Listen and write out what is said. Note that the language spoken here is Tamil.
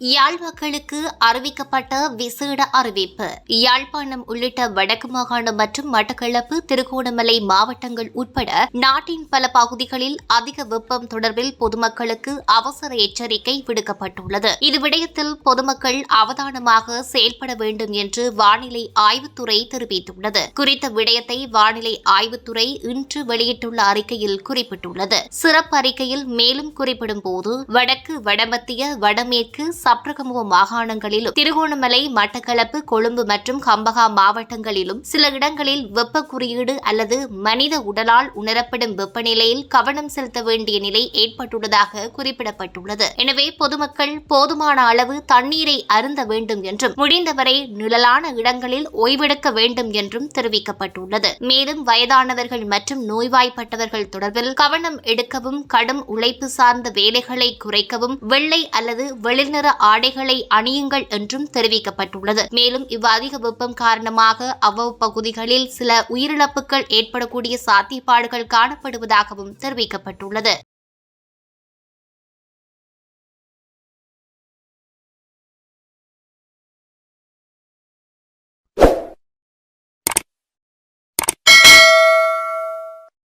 யாழ் மக்களுக்கு அறிவிக்கப்பட்ட விசேட அறிவிப்பு. யாழ்ப்பாணம் உள்ளிட்ட வடக்கு மாகாணம் மற்றும் மட்டக்களப்பு திருகோணமலை மாவட்டங்கள் உட்பட நாட்டின் பல பகுதிகளில் அதிக வெப்பம் தொடர்பில் பொதுமக்களுக்கு அவசர எச்சரிக்கை விடுக்கப்பட்டுள்ளது. இது விடயத்தில் பொதுமக்கள் அவதானமாக செயல்பட வேண்டும் என்று வானிலை ஆய்வுத்துறை தெரிவித்துள்ளது. குறித்த விடயத்தை வானிலை ஆய்வுத்துறை இன்று வெளியிட்டுள்ள அறிக்கையில் குறிப்பிட்டுள்ளது. சிறப்பு அறிக்கையில் மேலும் குறிப்பிடும் போது வடக்கு வடமத்திய வடமேற்கு சப்ரகமுக மாகாணங்களிலும் திருகோணமலை மட்டக்களப்பு கொழும்பு மற்றும் கம்பகா மாவட்டங்களிலும் சில இடங்களில் வெப்ப குறியீடு அல்லது மனித உடலால் உணரப்படும் வெப்பநிலையில் கவனம் செலுத்த வேண்டிய நிலை ஏற்பட்டுள்ளதாக குறிப்பிடப்பட்டுள்ளது. எனவே பொதுமக்கள் போதுமான அளவு தண்ணீரை அருந்த வேண்டும் என்றும் முடிந்தவரை நிழலான இடங்களில் ஓய்வெடுக்க வேண்டும் என்றும் தெரிவிக்கப்பட்டுள்ளது. மேலும் வயதானவர்கள் மற்றும் நோய்வாய்ப்பட்டவர்கள் தொடர்பில் கவனம் எடுக்கவும் கடும் உழைப்பு சார்ந்த வேலைகளை குறைக்கவும் வெள்ளை அல்லது வெளிர்நிற ஆடைகளை அணியுங்கள் என்றும் தெரிவிக்கப்பட்டுள்ளது. மேலும் இவ் அதிக வெப்பம் காரணமாக அவ்வப்பகுதிகளில் சில உயிரிழப்புகள் ஏற்படக்கூடிய சாத்தியப்பாடுகள் காணப்படுவதாகவும் தெரிவிக்கப்பட்டுள்ளது.